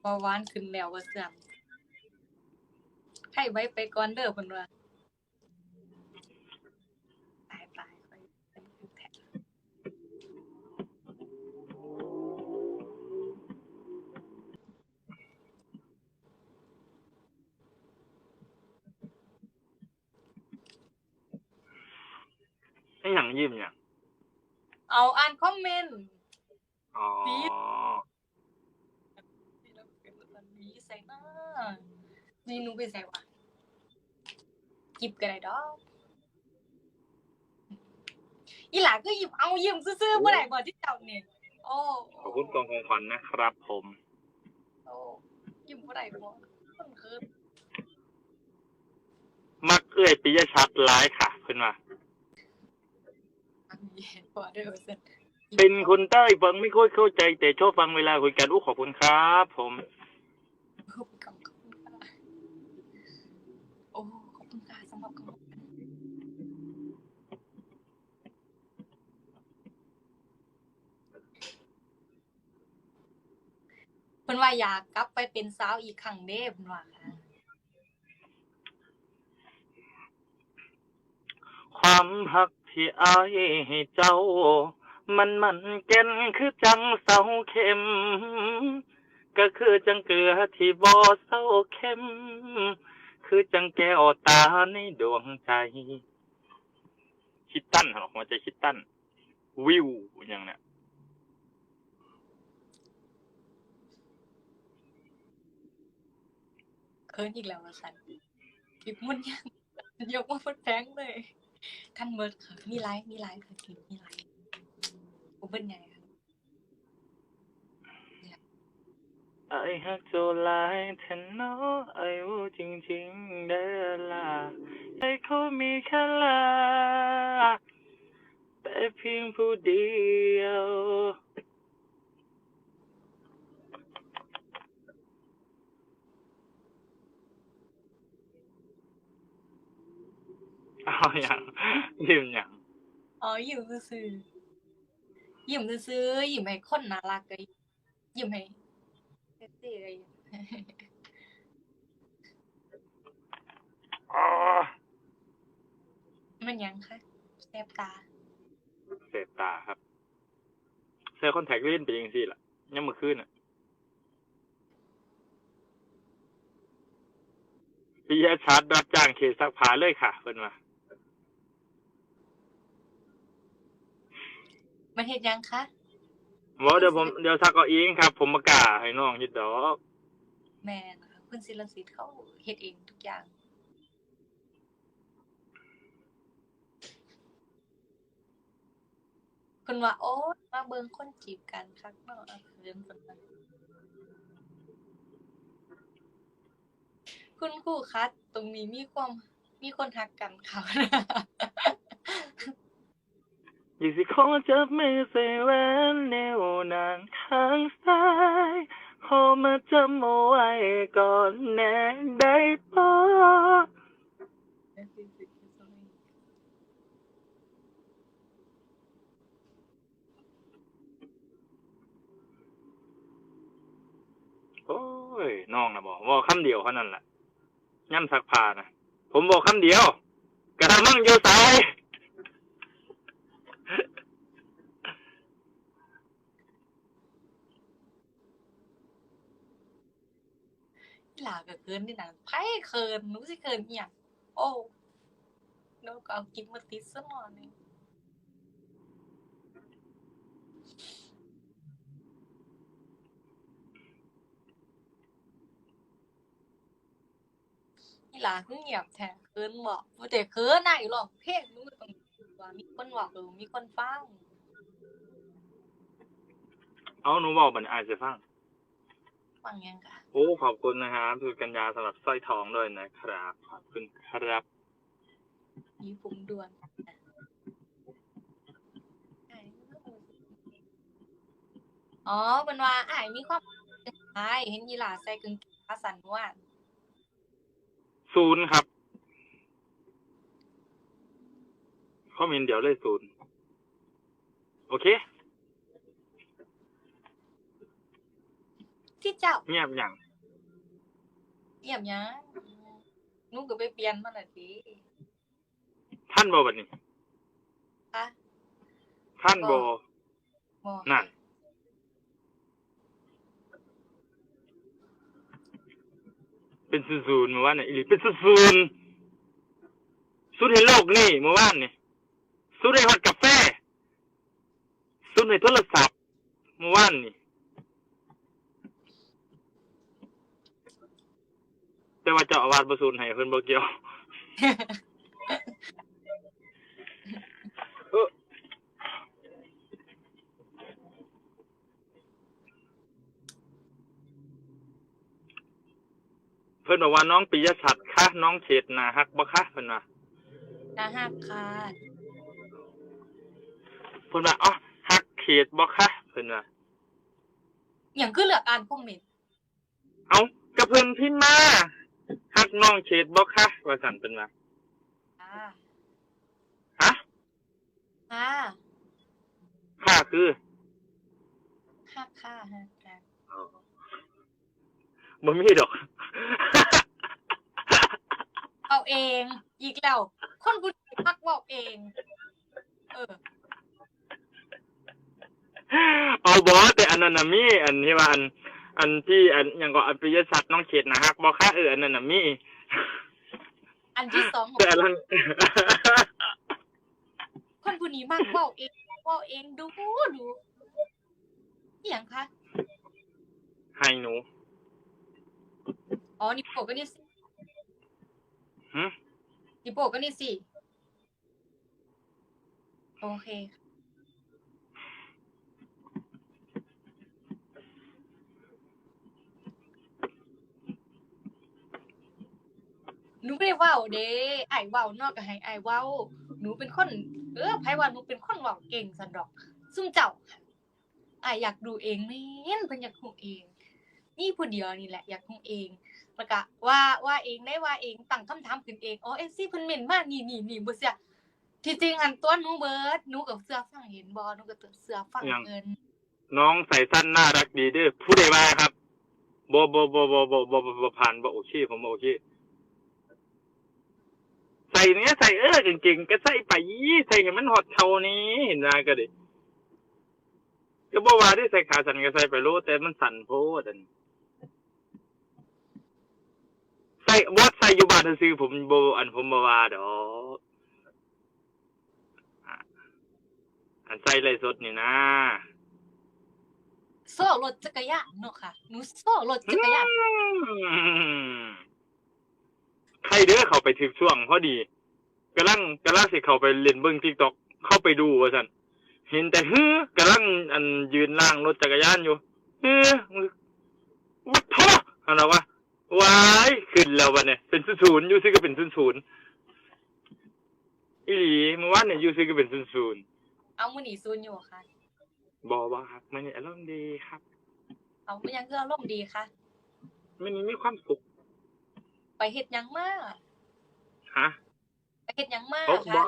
เบาหวานขึ้นแล้วว่าซั่นให้ไว้ไปก่อนเด้อเพิ่นว่าตายตายไปเป็นคือแท้ให้หยังยิ้มหยังเอาอ่านคอมเมนต์ อ๋อ ปี๊ด นี่เราเป็นแบบนี้ ใส่หน้านี่หนูไปใส่วะหยิบกันได้ดอกอีหลาก็หยิบเอายืมซื่อๆบ่ได้บ่ที่เจ้านี่โอ้ขอบคุณกองของขวัญนะครับ ผมโอ้ยืมบ่ได้บ่มันคือมักเอื้อยปิยชัดร้ายค่ะเพิ่นว่าบ่ได้ว่าซั่นเป็นคนใต้ฟังไม่ค่อยเข้าใจ แต่ชอบฟังเวลาคุยกันอู้ขอบคุณครับ ผม ขอบคุณค่ะโอ้ขอบคุณค่ะสำหรับคำเพิ่นว่าอยากกลับไปเป็นสาวอีกครั้งเด้เพิ่นว่าค่ะ ความหักที่อายให้เจ้า มันมันเก่นคือจังเสาเข็ม ก็คือจังเกลือที่บ่เศร้าเข็มคือจังแก้วตาในดวงใจ คิดตั้นเหรอหัวใจคิดตั้น วิวอย่างเนี้ยเคินอีกแล้วสันคลิปมันยังยกมาเพิ่นแพงเลยท่านเมิร์ดค่ะมีไลฟ์มีไลฟ์ค่ะคลิปมีไลฟ์กูเป็นไงค่ะ ไอ้ฮักโจหลายแทนเนาะไอ้วูจริงๆเด้อล่ะไอ้เขามีแค่ลาแต่เพียงผู้เดียวเอาอย่างยืมอย่างอ๋อยิ้มซื่อๆยิ้มซื่อๆยิ้มให้คนน่ารักเลยยิ้มให้เซ็กซี่เลย อ๋อ มันหยังคะแสบตา เสพตาครับใส่ค อนแทคเลนส์ไปยังสิล่ะยังมือขึ้นอะปิยชัดรับจ้างเคซักผ้าเลยค่ะเพิ่นว่ามันเฮ็ดหยังคะบอกเดี๋ยวผมเดี๋ยวซักเอาเองครับ ผมมากล้าให้น้องเฮ็ดดอก แม่นะคะคุณศิลสิทธิ์เขาเฮ็ดเองทุกอย่าง คุณว่า โอ้ยมาเบิงคนจีบกันคักเนาะเขินจังเลยคุณครูคะตรงนี้มีความมีคนหักกันค่ะอยากสิขอจับมือใส่แหวนนิ้วนางข้างซ้ายขอมาจำเอาไว้ก่อนแน่ได้ปะ โอ้ย น้องนะบอกบอกคำเดียวเท่านั้นแหละย่ำซักผ้านะผมบอกคำเดียวกระมังอยู่สายหลาก็เขินนี่นะไผเขินหนูสิเขินอีหยังโอ้หนูก็เอากิ๊บมาติดซะหน่อยนึง อีหลาคือเงียบแท้เขินบอกบ่แต่เขินน่ะอยู่หรอกเพลงหนูก็ต้องว่ามีคนบอกหรือมีคนฟังเอาหนูบอกบันอาจจะฟังฟังยังกะโอ้ขอบคุณนะครับสุกัญญาสำหรับสร้อยทองด้วยนะครับขอบคุณครับมีปุ่มด่วนอ๋อเป็นว่าอ้ายมีความอ้ายเห็นอีหลาใส่กางเกงขาสั้นว่า ศูนย์ครับข้อมินเดี๋ยวเลยศูนย์โอเคที่เจ้าเงียบหยังเยี่ยมยังหนูก็ไปเปลี่ยนมาละสิท่านบ่บัดนี้คะท่านบ่บ่นั่น เป็นศูนย์ๆเมื่อวานเนี่ยอีหลีเป็นศูนย์ๆสุดในโลกนี่เมื่อวานเนี่ยสุดในฮอตกาแฟสุดในโทรศัพท์เมื่อวานนี่แต่ว่าเจ้าอาวาสบ่ศูนย์ให้เพิ่นบ่เกี่ยว เออเพิ่นบอกว่าน้องปิยชัดคะน้องเฉดหนาฮักบ่คะเพิ่นว่านาหักค่ะเพิ่นว่าอ๋อฮักเขตบ่คะเพิ่นว่าอย่างคือเหลือการคอมเมนต์เอ้ากระเพิ่นพิมพ์มาฮักน้องเฉดบ่คะว่าซั่นเพิ่นว่าค่ะฮะค่ะค่ะคือหักค่ะหักค่ะบ่มีดอก เอาเอง อีกแล้ว คนผู้พักบอกเอง เออ เอาบ่แต่อันนั้นน่ะมีอันที่ว่าอัน อันที่อันหยังก็อปิยชัดน้องเขตหนาฮักบ่คะเอออันนั้นน่ะมีอันที่สองของแต่อันนั้น คนผู้นี้มากบอกเองบอกเองดูดูอหย่างคะให้หนู อ๋อนี่โปก็นี่สิหึนี่โปก็นี่สิโอเคค่ะหนูไม่ได้เว้าเด้ไอ้ายเว้านอกก็ให้ไอ้ายเว้า หนูเป็นคน เออไผว่าหนูเป็นคนเว้าเก่งสันดอก ซุ่มเจ้าค่ะอ้ายอยากดูเองแม่นเพิ่นอยากฮู้เอง นี่ผู้เดียวนี่แหละ อยากฮู้เอง แล้วก็ว่าว่าเองได้ว่าเองตั้งคำถามขึ้นเองอ๋อเอฟซีเพิ่นเม่นมากนี่นี่นี่บ่เสียที่จริงอันตัวหนูเบิดหนูกับเสื้อฟังเห็นบ่หนูกับเสื้อฟังเงินน้องใส่สั้นน่ารักดีเด้อผู้ใดว่าครับบ่บ่บ่บ่บ่บ่บ่ผ่านบ่โอเคผมบ่โอเคใส่เนี้ยใส่เออจริงๆก็ใส่ไปใส่ให้มันฮอดเท่านี้เห็นนะก็ดิก็บ่ว่าที่ใส่ขาสั้นก็ใส่ไปรู้แต่มันสั่นโพดอัน ใส่บ่ใส่อยู่บ้านซื่อๆผมบ่อันผมบ่ว่าดอกอะอันใส่ไลฟ์สดนี่นะโซ่รถจักรยานเนาะค่ะหนูโซ่รถจักรยานใครเด้อเขาไปถึงช่วงพอดีกำลังกำลังสิเขาไปเล่นเบิ้งทิกตอกเข้าไปดูว่าสันเห็นแต่ฮือกำลังอันยืนล่างรถจักรยานอยู่เฮ้อวัดท่ออะไรวะ วายขึ้นแล้ววะเนี่ยเป็นศูนย์ๆอยูซิก็เป็นศูนย์ศูนย์อีหลีเมื่อวานเนี่ยอยูซิก็เป็นศูนย์ศูนย์เอามื้อนี้ซูนอยู่ค่ะ บอว่าครับมันนี่อารมณ์ดีครับเอามันยังคืออารมณ์ดีค่ะ มันนี่มีความสุขไปเฮ็ดหยังมาฮะไปเฮ็ดหยังมาโอ้บอค่ะ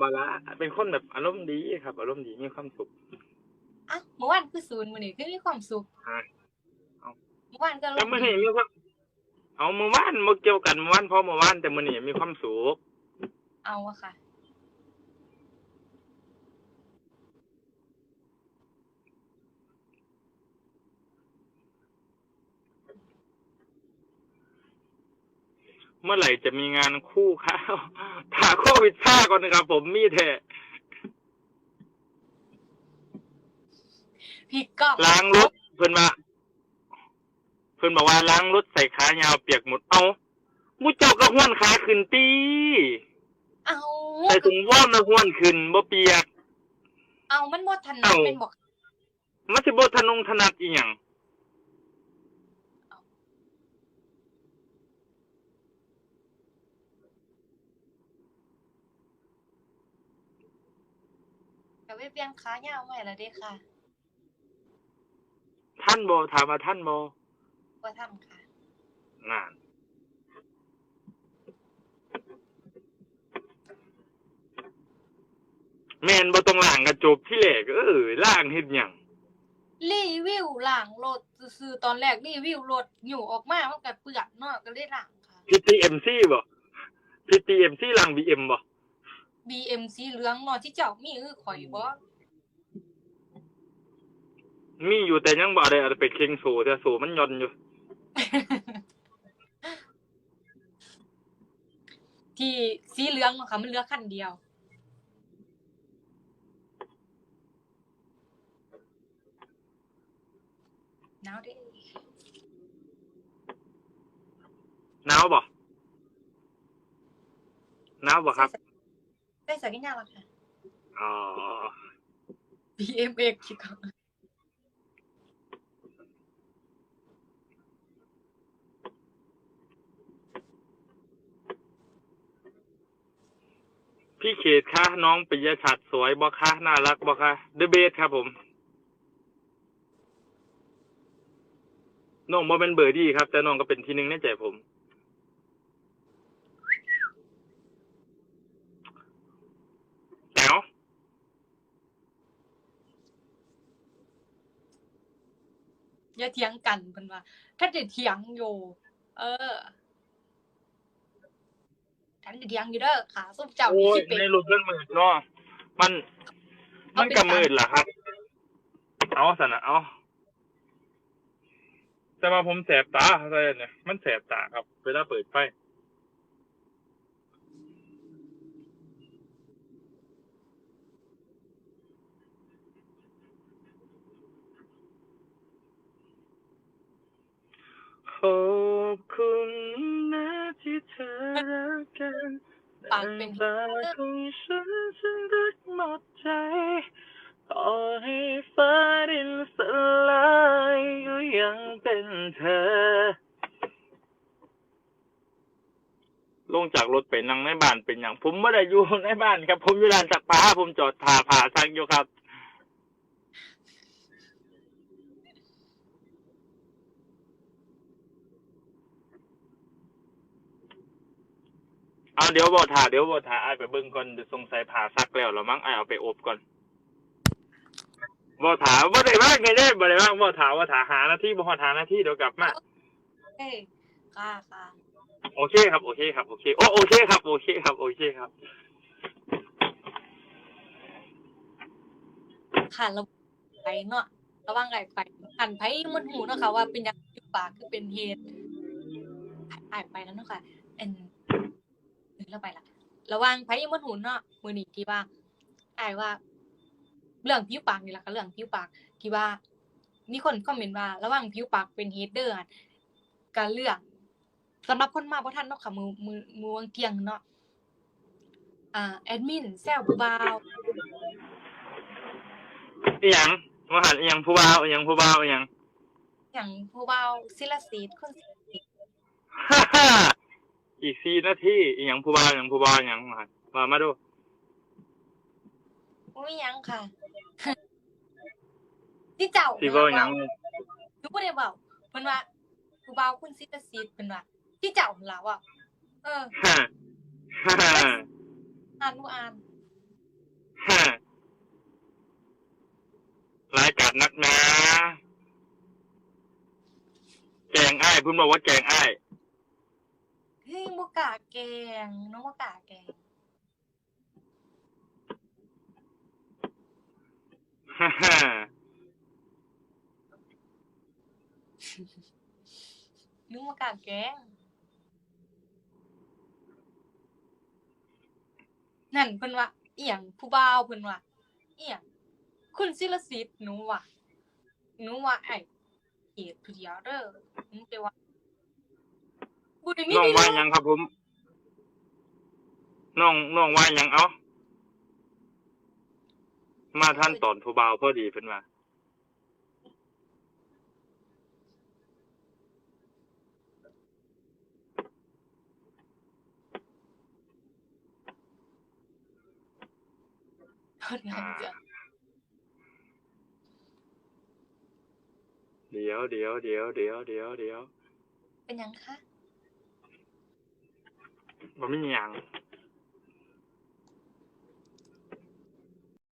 บาละเป็นคนแบบอารมณ์ดีครับ อารมณ์ดีมีความสุข อะเมื่อวานคือศูนย์มื้อนี้คือมีความสุขฮะเอา เมื่อวานก็อารแต่มณ์มื่อดีนี้มีความ เอาเมื่อวานมาเกี่ยวกันเมื่อวานเพราะเมื่อวานแต่มื่อนี้มีความสุขเอาอะค่ะ เมื่อไหร่จะมีงานคู่ครับ ถ้าโควิดซ่าก่อนนะครับ ผมมีแท้พี่ก้องล้างรถเพิ่นว่า เพิ่นบอกว่าล้างรถใส่ขายาวเปียกหมดเอามูเจ้าก็ห้วนขาขึ้นตีเอาใส่ถุงว่อมแล้วห้วนขึ้นบ่เปียก เอามันบ่ทันเอ้าเป็นบอกมันสิบ่ทะนงถนัดอีหยังก็ไปเปลี่ยนขายาวใหม่แล้วเด้ค่ะ ท่านบ่ถามว่าท่านบ่ ว่าทำค่ะนั่นแม่นบ่ต้องล้างกระจกที่แรกเออล้างเฮ็ดหยังรีวิวล้างรถซื่อๆตอนแรกรีวิวรถอยู่ออกมามันก็เปื้อนเนาะก็เลยล้างค่ะ พีทีเอ็มซีบ่พีทีเอ็มซีหลังบีเอ็มบ่ BM สีเหลืองเนาะที่เจ้ามีคือข่อยบ่มีอยู่แต่ยังบ่ได้เอาไปเค็งโซแต่โซมันย่อนอยู่ ที่สีเหลืองเนาะค่ะมันเหลือคันเดียวหนาวเด้หนาวบ่หนาวบ่ครับได้สักกี่อย่างละค่ะอ๋อ BMX คิดก่อ พี่เขตคะน้องปิยชัดสวยบ่คะน่ารักบ่คะเดอะเบสครับผมน้องบ่เป็นเบอร์ดี้ครับ แต่น้องก็เป็นที่หนึ่งในใจผมแจ๋วอย่าเถียงกันเพิ่นว่า ถ้าจะเถียงอยู่ เออ ฉันจะเถียงอยู่เด้อค่ะส้มเจ้าโอ้นี่ยสิเป็นในรูปมันมืดเนาะมัน มันก็มืดล่ะครับ เอาสนะเอาแต่ว่าผมแสบตาอะไรเนี่ยมันแสบตาครับ เวลาเปิดไฟขอบคุณนะที่ เธอรักกันปากเป็นตาของฉันฉันรักหมดใจต่อให้ฟ้าดินสลายก็ยังเป็นเธอ ลงจากรถไปนั่งในบ้านเป็นอย่างผมไม่ได้อยู่ในบ้านครับ ผมอยู่ร้านจักรผ้าผมจอดผ่าผ่าซักอยู่ครับ เอาเดี๋ยวบ่ถ่าเดี๋ยวบ่ถ่าไอ้ายไปเบิ่งก่อนเดี๋ยวสงสัยผ่าซักแล้วแล้วมั้งไอ้ายเอาไปอบก่อนบ่ถาบ่ได้ว่างไงเด้บ่ได้ว่างบ่ถาว่าถาหาหน้าที่บ่ฮอดหาหน้าที่เดี๋ยวกลับมาเอ้ยค่ะค่ะโอเคครับโอเคครับโอเคโอโอเคครับโอเคครับโอเคครับค่ะเราไปเนาะระวังไอ้ไปหันไปมันหูเนาะค่ะว่าเป็นหยังอยู่ปากคือเป็นเหตุไอ้ไปแล้วเนาะค่ะเอ็น เออเราไปละระวังไผมันหูเนาะมื้อนี้ที่ว่าไอ้ายว่า เรื่องผิวปากนี่ล่ะค่ะเรื่องผิวปากที่ว่า มีคนคอมเมนต์ว่า ระวังผิวปากเป็นเฮดเดอร์อะการเลือกสำหรับคนมาบ่ทันเนาะค่ะมือมือมือวางเที่ยงเนาะอ่าแอดมินแซวผู้บ่าวอีหยังว่าหันอีหยังผู้บ่าวอีหยังผู้บ่าวอีหยังอย่างผู้บ่าวศิลสีดคนศิลสีดฮ่าฮ่า อีกสี่นาทีอีหยังผู้บ่าวอีหยังผู้บ่าวอีหยังว่าหันมามาดูบ่มีหยังค่ะที่เจ้าสิเว้าหยังหนูบ่ได้เว้าเพิ่นว่าผู้บ่าวคนศิลสีดเพิ่นว่าที่เจ้าหั่นล่ะว่าเออฮ่าฮ่าฮ่าอ่านบ่อ่านฮ่ารายการนักหนาแกงอ้ายเพิ่นบอกว่าแกงอ้าย เฮ้ยบ่กล้าแกล้งน้องบ่กล้าแกล้งฮ่าฮ่าหนูบ่กล้าแกล้งนั่นเพิ่นว่าเอียงผู้บ่าวเพิ่นว่าเอียงคุณศิลสีดหนูว่าหนูว่าไอ้เกดผู้เดียวเด้อหนูจะว่า บ่ได้มีน้องพิว่ารุธหยังครับผมน้องน้องว่าหยังเอามาท่านตอนผู้บ่าวพอดีเพิ่นว่าเพิ่นว่าจะเดี๋ยวเดี๋ยวเดี๋ยวเดี๋ยวเดี๋ยวเดี๋ยวเป็นหยังคะ บ่มีหยัง